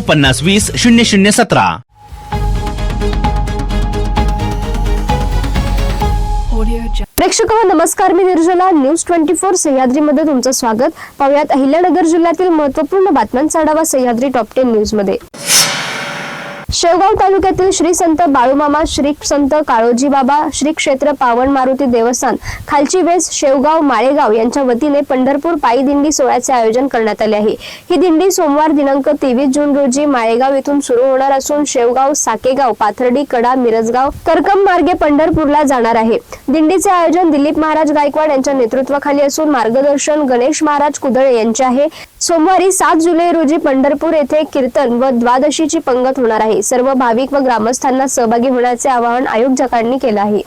पन्नास वीस शून्य शून्य सतरा. प्रेक्षक हो, नमस्कार. मी निर्जला. न्यूज ट्वेंटी फोर सह्याद्रीमध्ये तुमचं स्वागत. पाहुयात अहिल्यानगर जिल्ह्यातील महत्त्वपूर्ण बातम्यांचा आढावा सह्याद्री टॉप टेन न्यूजमध्ये. शेवगाव तालुक्यातील श्री संत बाळूमामा श्री संत काळोजी बाबा श्री क्षेत्र पावन मारुती देवस्थान खालची वेस शेवगाव माळेगाव यांच्या वतीने पंढरपूर पायी दिंडी सोहळ्याचे आयोजन करण्यात आले आहे. ही दिंडी सोमवार दिनांक तेवीस जून रोजी माळेगाव येथून सुरू होणार असून शेवगाव साकेगाव पाथर्डी कडा मिरजगाव करकम मार्गे पंढरपूरला जाणार आहे. दिंडीचे आयोजन दिलीप महाराज गायकवाड यांच्या नेतृत्वाखाली असून मार्गदर्शन गणेश महाराज कुदळे यांचे आहे. सोमवारी सात जुलै रोजी पंढरपूर येथे कीर्तन व द्वादशीची पंगत होणार आहे. सर्व भाविक व ग्रामस्थांना सहभागी होण्याचे आवाहन आयोजकांनी केलं आहे.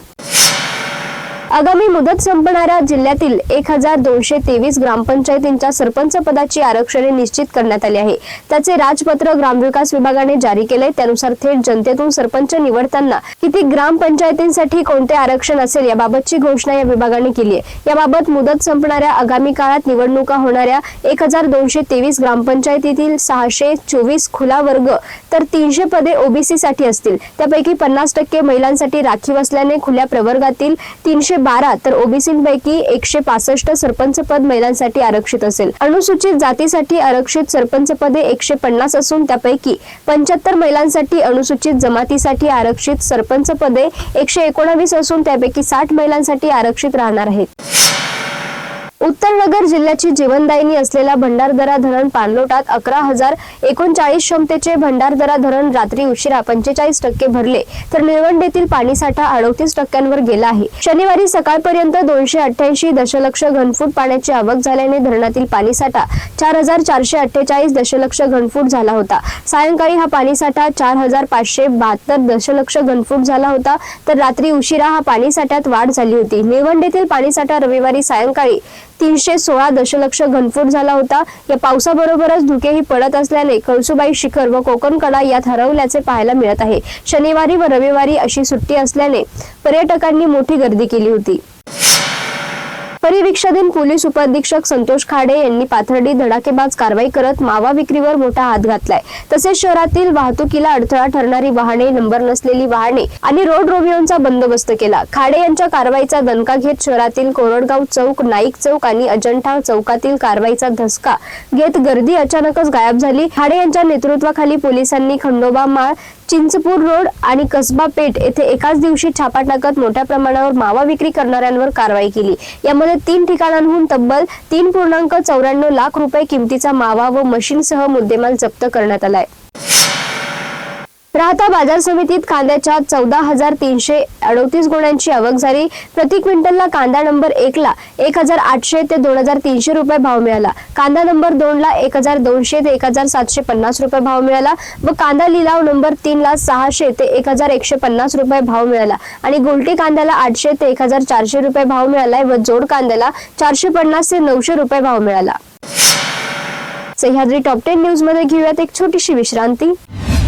आगामी मुदत संपणाऱ्या जिल्ह्यातील एक हजार दोनशे तेवीस ग्रामपंचायतींच्या सरपंच पदाची आरक्षणे निश्चित करण्यात आली आहे. त्याचे राजपत्र ग्रामविकास विभागाने जारी केले त्यानुसार थेट जनतेतून सरपंच निवडताना किती ग्रामपंचायतींसाठी कोणते आरक्षण असेल याबाबतची घोषणा या विभागाने केली आहे. याबाबत मुदत संपणाऱ्या आगामी काळात निवडणुका होणाऱ्या एक हजार दोनशे तेवीस ग्रामपंचायतीतील सहाशे चोवीस खुला वर्ग तर तीनशे पदे ओबीसी साठी असतील. त्यापैकी पन्नास टक्के महिलांसाठी राखीव असल्याने खुल्या प्रवर्गातील तीनशे बारा तर ओबीसीपैकी एकशे पासष्ट सरपंच पद महिलांसाठी आरक्षित असेल. अनुसूचित जातीसाठी आरक्षित सरपंच पदे एकशे पन्नास असून त्यापैकी पंच्याहत्तर महिलांसाठी अनुसूचित जमातीसाठी आरक्षित सरपंच पदे एकशे एकोणावीस असून त्यापैकी साठ महिलांसाठी आरक्षित राहणार आहेत. उत्तरनगर जिल्ह्याची जीवनदायिनी असलेला भंडारदरा धरण पाणलोटात अकरा हजार एकोणचाळीस क्षमतेचे भंडारदरा धरण रात्री उशिरा पंचेचाळीस टक्के भरले तर निळवंडेतील पाणीसाठा अडतीस टक्क्यांवर गेला आहे. शनिवारी सकाळपर्यंत दोनशे अठ्ठ्याऐंशी दशलक्ष घनफूट पाण्याची आवक झाल्याने धरणातील पाणीसाठा चार हजार चारशे अठ्ठेचाळीस दशलक्ष घनफूट झाला होता. सायंकाळी हा पाणीसाठा चार हजार पाचशे बहात्तर दशलक्ष घनफूट झाला होता. तर रात्री उशिरा हा पाणीसाठ्यात वाढ झाली होती. निळवंडेतील पाणीसाठा रविवारी सायंकाळी तीनशे सोळा दशलक्ष घनफूट झाला होता. या पावसाबरोबरच धुकेही पडत असल्याने कळसुबाई शिखर व कोकण कडा यात हरवल्याचे पाहायला मिळत आहे. शनिवारी व रविवारी अशी सुट्टी असल्याने पर्यटकांनी मोठी गर्दी केली होती. परिवीक्षाधीन पोलीस उपाधीक्षक संतोष खाडे यांनी पाथर्डी धडाकेबाज कारवाई करत मावा विक्रीवर मोठा हात घातलाय. तसेच शहरातील वाहतुकीला अडथळा ठरणारी वाहने नंबर नसलेली वाहने आणि रोड रोमिओंचा बंदोबस्त केला. खाडे यांच्या कारवाईचा दणका घेत शहरातील कोरडगाव चौक नाईक चौक आणि अजंठा चौकातील कारवाईचा धसका घेत गर्दी अचानकच गायब झाली. खाडे यांच्या नेतृत्वाखाली पोलिसांनी खंडोबा माळ चिंचपूर रोड आणि कसबा पेठ येथे एकाच दिवशी छापा टाकत मोठ्या प्रमाणावर मावा विक्री करणाऱ्यांवर कारवाई केली. यामध्ये तीन ठिकाणांहून तब्बल तीन पूर्णांक चौऱ्याण्णव लाख रुपये किमतीचा मावा व मशीनसह मुद्देमाल जप्त करण्यात आलाय. राहता बाजार समितीत कांद्याच्या चौदा हजार तीनशे अडतीस गुण्यांची आवक झाली. प्रति क्विंटलला कांदा नंबर एक ला एक हजार आठशे ते दोन हजार तीनशे रुपये भाव मिळाला. कांदा नंबर दोन ला एक हजार दोनशे ते एक हजार सातशे पन्नास रुपये भाव मिळाला. व कांदा लिलाव नंबर तीन ला सहाशे ते एक हजार एकशे पन्नास रुपये भाव मिळाला. आणि गोलटी कांद्याला आठशे ते एक हजार चारशे रुपये भाव मिळालाय व जोड कांद्याला चारशे पन्नास ते नऊशे रुपये भाव मिळाला. सह्याद्री टॉप टेन न्यूजमध्ये घेऊयात एक छोटीशी विश्रांती.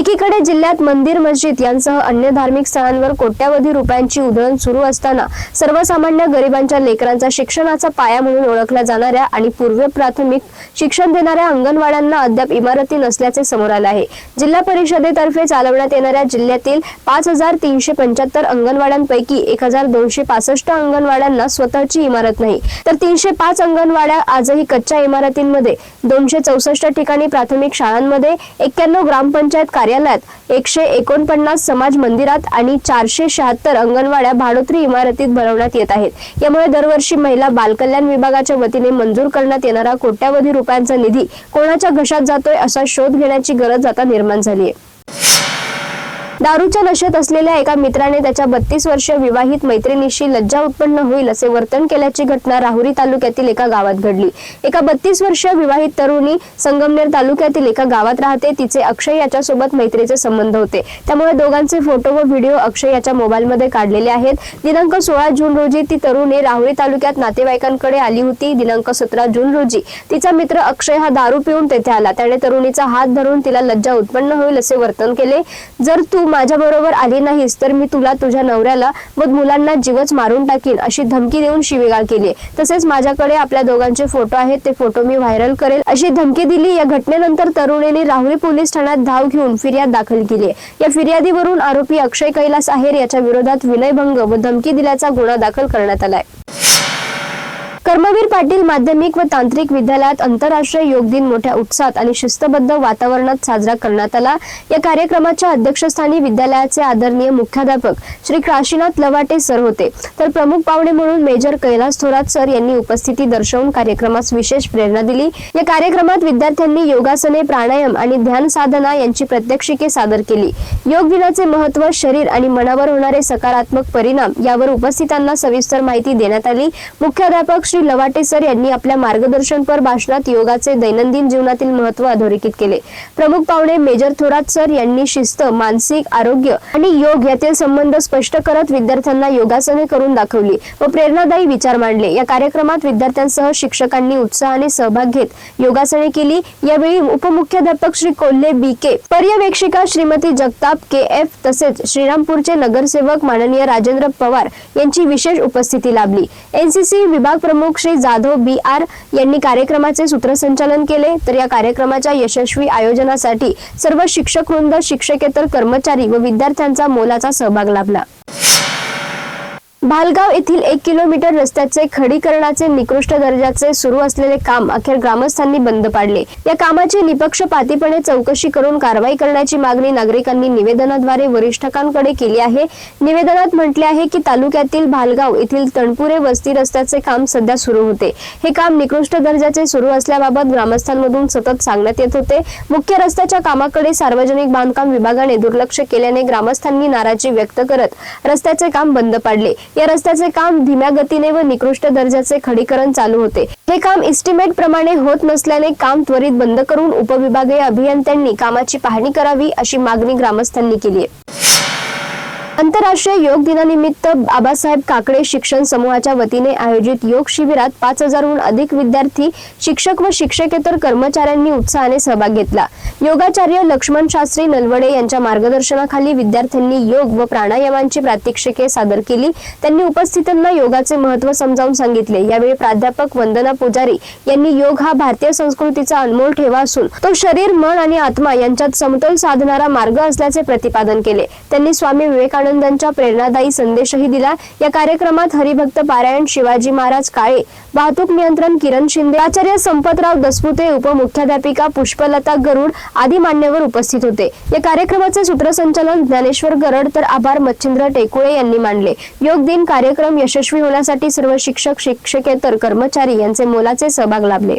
एकीकडे जिल्ह्यात मंदिर मस्जिद यांसह अन्य धार्मिक स्थळांवर कोट्यावधी रुपयांची उधळण सुरू असताना सर्वसामान्य गरिबांच्या लेकरांचा शिक्षणाचा पाया म्हणून ओळखल्या जाणाऱ्या आणि पूर्व प्राथमिक शिक्षण देणाऱ्या अंगणवाड्यांना अद्याप इमारती नसल्याचे समोर आले आहे. जिल्हा परिषदेतर्फे चालवण्यात येणाऱ्या जिल्ह्यातील पाच हजार तीनशे पंच्याहत्तर अंगणवाड्यांपैकी एक हजार दोनशे पासष्ट अंगणवाड्यांना स्वतःची इमारत नाही. तर तीनशे पाच अंगणवाड्या आजही कच्च्या इमारतींमध्ये दोनशे चौसष्ट ठिकाणी प्राथमिक शाळांमध्ये एक्क्याण्णव ग्रामपंचायत कार्य कार्यालयात एकशे एकोणपन्नास समाज मंदिरात आणि चारशे शहात्तर अंगणवाड्या भाडोत्री इमारतीत भरवण्यात येत आहेत. यामुळे दरवर्षी महिला बालकल्याण विभागाच्या वतीने मंजूर करण्यात येणारा कोट्यावधी रुपयांचा निधी कोणाच्या घशात जातोय असा शोध घेण्याची गरज आता निर्माण झाली आहे. दारूच्या नशेत असलेल्या एका मित्राने त्याच्या बत्तीस वर्षीय विवाहित मैत्रिणीशी लज्जा उत्पन्न होईल असे वर्तन केल्याची घटना राहुरी तालुक्यातील एका गावात घडली. एका बत्तीस वर्षीय विवाहित तरुणी संगमनेर तालुक्यातील एका गावात राहते. तिचे अक्षय याच्यासोबत मैत्रीचे संबंध होते. त्यामुळे दोघांचे फोटो व व्हिडिओ अक्षय याच्या मोबाईलमध्ये काढलेले आहेत. दिनांक सोळा जून रोजी ती तरुणी राहुरी तालुक्यात नातेवाईकांकडे आली होती. दिनांक सतरा जून रोजी तिचा मित्र अक्षय हा दारू पिऊन तेथे आला. त्याने तरुणीचा हात धरून तिला लज्जा उत्पन्न होईल असे वर्तन केले. जर तू माझ्या बरोबर आली नाहीस तर मी तुला तुझ्या नवऱ्याला व मुलांना जीवच मारून टाकीन अशी धमकी देऊन शिवीगाळ केली तसेच माझ्याकडे आपल्या दोघांचे फोटो आहेत ते फोटो मी व्हायरल करेल अशी धमकी दिली. या घटनेनंतर तरुणीने राहुरी पोलीस ठाण्यात धाव घेऊन फिर्याद दाखल केली या फिर्यादीवरून आरोपी अक्षय कैलास आहेर याच्या विरोधात विनयभंग व धमकी दिल्याचा गुन्हा दाखल करण्यात आलाय. कर्मवीर पाटील माध्यमिक व तांत्रिक विद्यालयात आंतरराष्ट्रीय योग दिन मोठ्या उत्साहात आणि शिस्तबद्ध वातावरणात साजरा करण्यात आला. या कार्यक्रमाच्या अध्यक्षस्थानी विद्यालयाचे आदरणीय मुख्याध्यापक श्री काशीनाथ लवाटे सर होते. तर प्रमुख पाहुणे म्हणून मेजर कैलास थोरात सर यांनी उपस्थिती दर्शवून कार्यक्रमास विशेष प्रेरणा दिली. या कार्यक्रमात विद्यार्थ्यांनी योगासने प्राणायाम आणि ध्यान साधना यांची प्रात्यक्षिके सादर केली. योग दिनाचे महत्त्व शरीर आणि मनावर होणारे सकारात्मक परिणाम यावर उपस्थितांना सविस्तर माहिती देण्यात आली. मुख्याध्यापक श्री श्री लवाटे सर यांनी आपल्या मार्गदर्शनपर भाषणात योगाचे दैनंदिन जीवनातील महत्त्व अधोरेखित केले. प्रमुख पाहुणे मेजर थोरात सर यांनी शिस्त मानसिक आरोग्य आणि योग यातील संबंध स्पष्ट करत विद्यार्थ्यांना योगासने करून दाखवली व प्रेरणादायी विचार मांडले. या कार्यक्रमात विद्यार्थ्यांसह शिक्षकांनी उत्साहाने सहभाग घेत योगासने केली. यावेळी उपमुख्याध्यापक श्री कोल्हे बी के पर्यवेक्षिका श्रीमती जगताप के एफ तसेच श्रीरामपूरचे नगरसेवक माननीय राजेंद्र पवार यांची विशेष उपस्थिती लाभली. एनसीसी विभाग प्रमुख श्री जाधव बी आर यांनी कार्यक्रमाचे सूत्रसंचालन केले. तर या कार्यक्रमाच्या यशस्वी आयोजनासाठी सर्व शिक्षक वृंद शिक्षकेतर कर्मचारी व विद्यार्थ्यांचा मोलाचा सहभाग लाभला. भालगाव येथील एक किलोमीटर रस्त्याचे खडीकरणाचे निकृष्ट दर्जाचे सुरू असलेले काम अखेर ग्रामस्थांनी बंद पाडले. या कामाची निपक्षपातीपणे चौकशी करून कारवाई करण्याची मागणी नागरिकांनी निवेदनाद्वारे वरिष्ठकांकडे केली आहे. निवेदनात म्हटले आहे की तालुक्यातील भालगाव येथील तणपुरे वस्ती रस्त्याचे काम सध्या सुरू होते. हे काम निकृष्ट दर्जाचे सुरू असल्याबाबत ग्रामस्थांमधून सतत सांगण्यात येत होते. मुख्य रस्त्याच्या कामाकडे सार्वजनिक बांधकाम विभागाने दुर्लक्ष केल्याने ग्रामस्थांनी नाराजी व्यक्त करत रस्त्याचे काम बंद पाडले. या रस्त्याचे काम धीम्या गतीने व निकृष्ट दर्जाचे खडीकरण चालू होते. हे काम इस्टिमेट प्रमाणे होत नसल्याने काम त्वरित बंद करून उपविभागीय अभियंत्यांनी कामाची पाहणी करावी अशी मागणी ग्रामस्थांनी केली आहे. आंतरराष्ट्रीय योग दिनानिमित्त बाबासाहेब काकडे शिक्षण समूहाच्या वतीने आयोजित योग शिबिरात पाच हजारहून अधिक विद्यार्थी शिक्षक व शिक्षकेतर कर्मचाऱ्यांनी उत्साहाने सहभाग घेतला. योगाचार्य लक्ष्मण शास्त्री नलवडे यांच्या मार्गदर्शनाखाली विद्यार्थ्यांनी योग व प्राणायामांची प्रात्यक्षिके सादर केली. त्यांनी उपस्थितांना योगाचे महत्त्व समजावून सांगितले. यावेळी प्राध्यापक वंदना पुजारी यांनी योग हा भारतीय संस्कृतीचा अनमोल ठेवा असून तो शरीर मन आणि आत्मा यांच्यात समतोल साधणारा मार्ग असल्याचे प्रतिपादन केले. त्यांनी स्वामी विवेकानंद विवेकानंदांच्या प्रेरणादायी संदेशही दिला. या कार्यक्रमात हरिभक्त पारायण शिवाजी महाराज काळे वाहतूक नियंत्रण किरण शिंदे आचार्य संपतराव दसपुते उपमुख्याध्यापिका पुष्पलता गरुड आदी मान्यवर उपस्थित होते. या कार्यक्रमाचे सूत्रसंचालन ज्ञानेश्वर गरड तर आभार मच्छिंद्र टेकुळे यांनी मांडले. योग दिन कार्यक्रम यशस्वी होण्यासाठी सर्व शिक्षक शिक्षकेतर कर्मचारी यांचे मोलाचे सहभाग लाभले.